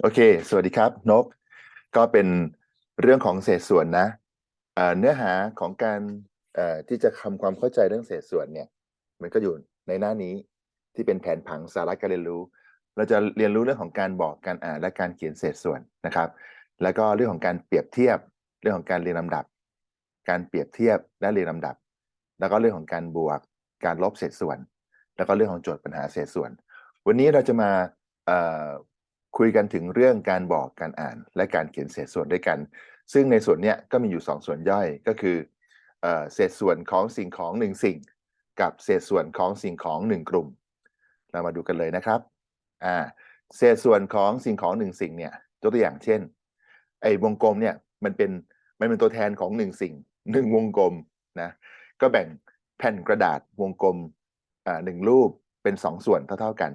โอเค สวัสดีครับ นก ก็เป็นเรื่องของเศษส่วนนะเนื้อหาของการที่จะทำความเข้าใจเรื่องเศษส่วนเนี่ย มันก็อยู่ในหน้านี้ที่เป็นแผนผังสาระการเรียนรู้ เราจะเรียนรู้เรื่องของการบอกการอ่านและการเขียนเศษส่วนนะครับ แล้วก็เรื่องของการเปรียบเทียบ เรื่องของการเรียงลำดับ การเปรียบเทียบและเรียงลำดับ แล้วก็เรื่องของการบวก การลบเศษส่วน แล้วก็เรื่องของโจทย์ปัญหาเศษส่วน วันนี้เราจะมา คุยกันถึงเรื่องการบอกการอ่าน และการเขียนเศษส่วนด้วยกัน ซึ่งในส่วนเนี้ยก็มีอยู่ 2 ส่วนย่อยก็คือเอ่อเศษส่วนของสิ่งของหนึ่งสิ่ง กับเศษส่วนของสิ่งของหนึ่งกลุ่ม เรามาดูกันเลยนะครับอ่าเศษส่วนของสิ่งของหนึ่งสิ่งเนี่ยยกตัวอย่างเช่น ไอ้วงกลมเนี่ยมันเป็นมันเป็นตัวแทนของหนึ่งสิ่งหนึ่งวงกลมนะก็แบ่งแผ่นกระดาษวงกลมอ่าหนึ่งรูปเป็นสองส่วนเท่าๆกัน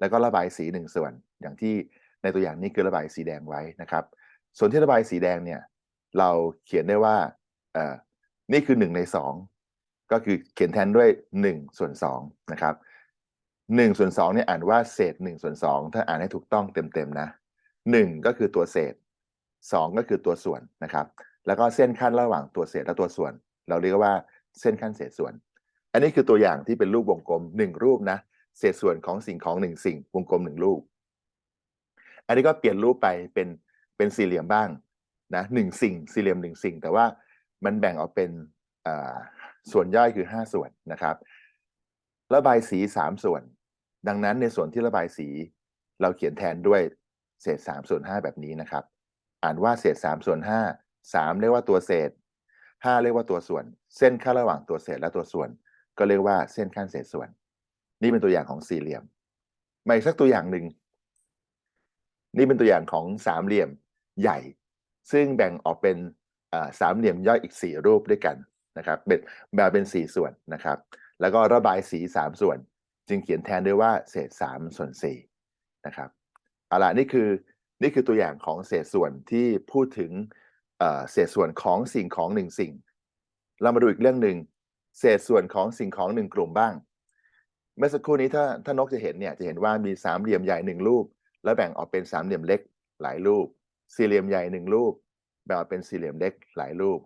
แล้วก็ระบายสีหนึ่งส่วน อย่างที่ในตัวอย่างนี้คือระบายสีแดงไว้นะครับ ส่วนที่ระบายสีแดงเนี่ยเราเขียนได้ว่าเออนี่คือหนึ่งในสองก็คือเขียนแทนด้วยหนึ่งส่วนสองนะครับหนึ่งส่วนสองเนี่ยอ่านว่าเศษหนึ่งส่วนสองถ้าอ่านให้ถูกต้องเต็มๆนะหนึ่งก็คือตัวเศษสองก็คือตัวส่วนนะครับ แล้วก็เส้นขั้นระหว่างตัวเศษและตัวส่วน เราเรียกว่าเส้นขั้นเศษส่วน อันนี้คือตัวอย่างที่เป็นรูปวงกลมหนึ่งรูปนะเศษส่วนของสิ่งของหนึ่งสิ่งวงกลมหนึ่งรูป อันนี้ก็เปลี่ยนรูปไปเป็นเป็นสี่เหลี่ยมบ้างนะหนึ่งสิ่งสี่เหลี่ยมหนึ่งสิ่ง แต่ว่ามันแบ่งออกเป็นส่วนย่อยคือห้าส่วนนะครับระบายสีสามส่วน ดังนั้นในส่วนที่ระบายสี เราเขียนแทนด้วยเศษสามส่วนห้าแบบนี้นะครับ อ่านว่าเศษสามส่วนห้าสามเรียกว่าตัวเศษห้าเรียกว่าตัวส่วน เส้นขั้นระหว่างตัวเศษและตัวส่วน ก็เรียกว่าเส้นขั้นเศษส่วน นี่เป็นตัวอย่างของสี่เหลี่ยมมาอีกสักตัวอย่างหนึ่ง นี่เป็นตัวอย่างของสามเหลี่ยมใหญ่ ซึ่งแบ่งออกเป็นสามเหลี่ยมย่อยอีกสี่รูปด้วยกันนะครับเป็นแบ่งเป็นสี่ส่วนนะครับ แล้วก็ระบายสีสามส่วน จึงเขียนแทนด้วยว่าเศษสามส่วนสี่นะครับเอาล่ะนี่คือนี่คือตัวอย่างของเศษส่วนที่พูดถึงเศษส่วนของสิ่งของหนึ่งสิ่ง เรามาดูอีกเรื่องหนึ่งเศษส่วนของสิ่งของหนึ่งกลุ่มบ้าง เมื่อสักครู่นี้ถ้าถ้านกจะเห็นเนี่ยจะเห็นว่ามีสามเหลี่ยมใหญ่หนึ่งรูป แล้วแบ่งออกเป็นสามเหลี่ยมเล็กหลายรูป สี่เหลี่ยมใหญ่หนึ่งรูป แบ่งออกเป็นสี่เหลี่ยมเล็กหลายรูป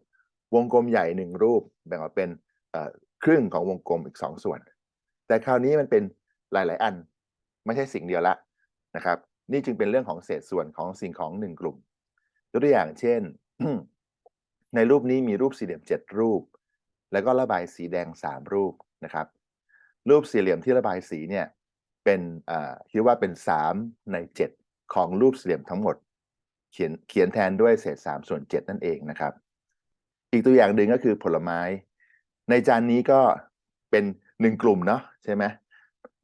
วงกลมใหญ่หนึ่งรูป แบ่งออกเป็นครึ่งของวงกลมอีกสองส่วน แต่คราวนี้มันเป็นหลาย ๆ อัน ไม่ใช่สิ่งเดียวละนะครับ นี่จึงเป็นเรื่องของเศษส่วนของสิ่งของหนึ่งกลุ่มยกตัวอย่างเช่น ในรูปนี้มีรูปสี่เหลี่ยมเจ็ดรูป แล้วก็ระบายสีแดงสามรูปนะครับ รูปสี่เหลี่ยมที่ระบายสีเนี่ย เป็นคิดว่าเป็นสามในเจ็ดของรูปสี่เหลี่ยมทั้งหมด เขียนเขียนแทนด้วยเศษสามส่วนเจ็ดนั่นเองนะครับ อีกตัวอย่างหนึ่งก็คือผลไม้ ในจานนี้ก็เป็นหนึ่งกลุ่มเนาะใช่ไหม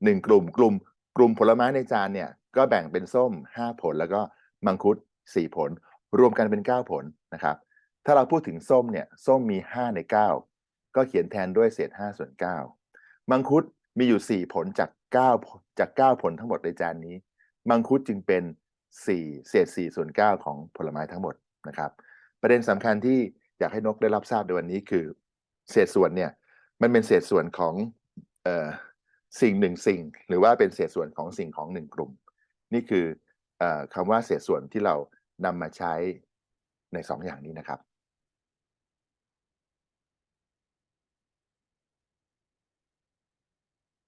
หนึ่งกลุ่มกลุ่ม กลุ่มผลไม้ในจานเนี่ย ก็แบ่งเป็นส้มห้าผลแล้วก็มังคุดสี่ผล รวมกันเป็นเก้าผลนะครับ ถ้าเราพูดถึงส้มเนี่ยส้มมีห้าในเก้าก็เขียนแทนด้วยเศษห้าส่วนเก้ามังคุดมีอยู่สี่ผลจาก เก้าจากเก้าผลทั้งหมดในจานนี้ มังคุดจึงเป็นสี่เศษสี่ส่วนเก้าของผลไม้ทั้งหมดนะครับ ประเด็นสำคัญที่อยากให้นกได้รับทราบในวันนี้คือ เศษส่วนเนี่ยมันเป็นเศษส่วนของเอ่อสิ่งหนึ่งสิ่ง หรือว่าเป็นเศษส่วนของสิ่งของหนึ่งกลุ่ม นี่คือเอ่อคำว่าเศษส่วนที่เรานำมาใช้ในสองอย่างนี้นะครับ